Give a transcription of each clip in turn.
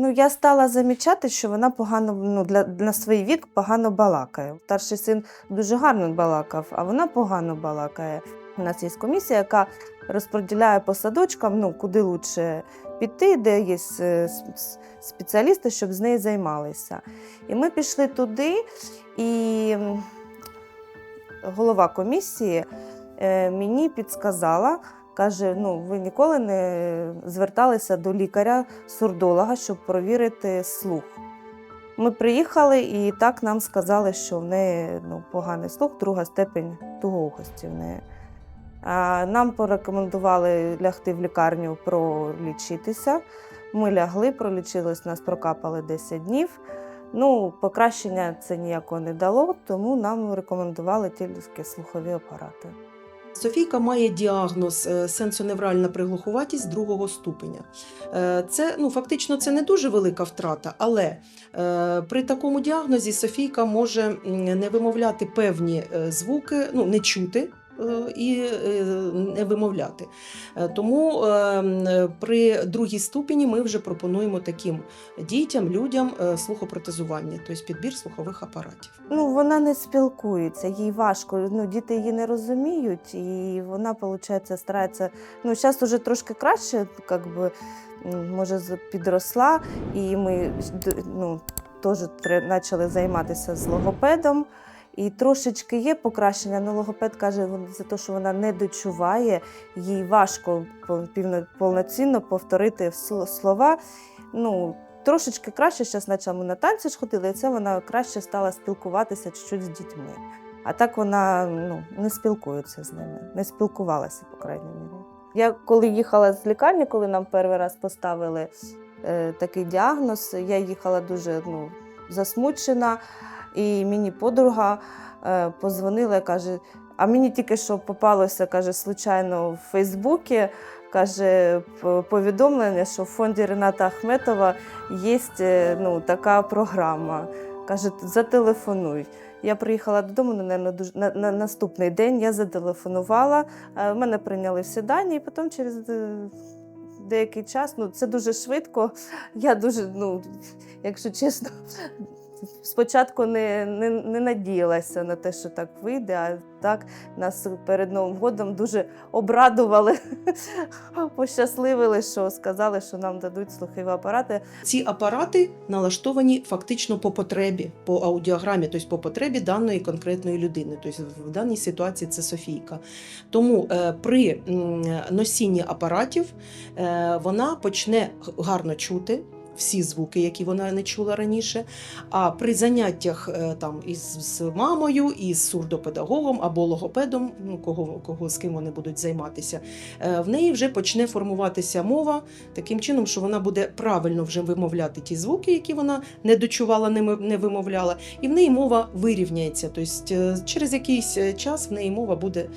Ну, я стала замічати, що вона погано ну, для, на свій вік погано балакає. Старший син дуже гарно балакав, а вона погано балакає. У нас є комісія, яка розподіляє по садочкам, ну, куди краще піти, де є спеціалісти, щоб з нею займалися. І ми пішли туди, і голова комісії е, мені підсказала, каже: ну, ви ніколи не зверталися до лікаря-сурдолога, щоб провірити слух. Ми приїхали і так нам сказали, що в неї ну, поганий слух, друга степень тугоухості в неї. А нам порекомендували лягти в лікарню пролічитися. Ми лягли, пролічились, нас прокапали 10 днів. Ну, покращення це ніякого не дало, тому нам рекомендували тільки слухові апарати. Софійка має діагноз е, сенсоневральна приглухуватість другого ступеня. Е, Це ну, фактично це не дуже велика втрата, але е, при такому діагнозі Софійка може не вимовляти певні звуки, ну не чути. Е, І е, не вимовляти. Е, Тому при другій ступені ми вже пропонуємо таким дітям, людям слухопротезування, тобто підбір слухових апаратів. Ну, вона не спілкується, їй важко. Ну, діти її не розуміють, і вона, виходить, старається. Ну, зараз вже трошки краще, як би, може, підросла, і ми ну, теж почали займатися з логопедом. І трошечки є покращення, але логопед каже, за те, що вона не дочуває, їй важко повноцінно повторити слова. Ну, трошечки краще, зараз почала ми на танці ж ходили, і це вона краще стала спілкуватися чуть-чуть з дітьми. А так вона ну, не спілкується з ними, не спілкувалася, по крайній мірі. Я коли їхала з лікарні, коли нам перший раз поставили е, такий діагноз, я їхала дуже ну, засмучена, і мені подруга е, позвонила каже: а мені тільки що попалося, каже, случайно в Фейсбуці. Каже повідомлення, що в фонді Рената Ахметова є е, ну, така програма. Каже, зателефонуй. Я приїхала додому, ну, дуже, на, на наступний день я зателефонувала. е, Мене прийняли всі дані, і потім через е, деякий час, ну це дуже швидко. Я дуже, ну, якщо чесно, спочатку не, не, не надіялася на те, що так вийде, а так нас перед Новим годом дуже обрадували, пощасливили, що сказали, що нам дадуть слухові апарати. Ці апарати налаштовані фактично по потребі, по аудіограмі, тобто по потребі даної конкретної людини. Тобто в даній ситуації це Софійка. Тому е, при носінні апаратів е, вона почне гарно чути. Всі звуки, які вона не чула раніше. А при заняттях е, там із з мамою, із сурдопедагогом або логопедом, ну кого, кого з ким вони будуть займатися, е, в неї вже почне формуватися мова таким чином, що вона буде правильно вже вимовляти ті звуки, які вона не дочувала, не вимовляла, і в неї мова вирівняється. Тобто е, через якийсь час в неї мова буде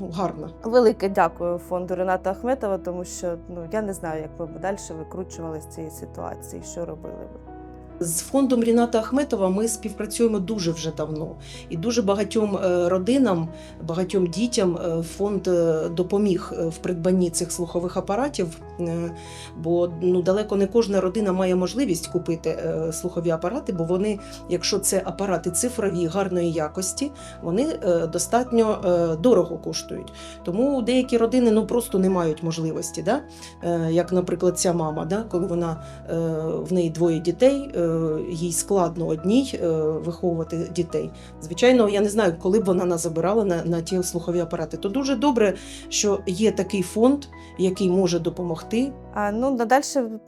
ну, гарна. Велике дякую фонду Рената Ахметова, тому що ну я не знаю, як ви б далі викручували з цієї ситуації, що робили ви. З фондом Ріната Ахметова ми співпрацюємо дуже вже давно, і дуже багатьом е, родинам, багатьом дітям е, фонд е, допоміг в придбанні цих слухових апаратів. Бо ну далеко не кожна родина має можливість купити слухові апарати, бо вони, якщо це апарати цифрові гарної якості, вони достатньо дорого коштують. Тому деякі родини ну просто не мають можливості. Да? Як, наприклад, ця мама, да? коли вона в неї двоє дітей, їй складно одній е, виховувати дітей. Звичайно, я не знаю, коли б вона нас забирала на, на ті слухові апарати. То дуже добре, що є такий фонд, який може допомогти. А ну надалі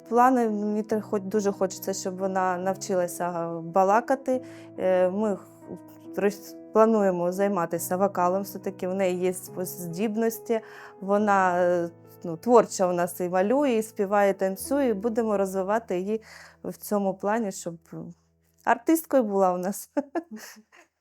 плани мені хоч дуже хочеться, щоб вона навчилася балакати. Е, Ми плануємо займатися вокалом. Все таки в неї є здібності. Вона е, ну, творча у нас і малює, і співає, і танцює. І будемо розвивати її в цьому плані, щоб артисткою була у нас.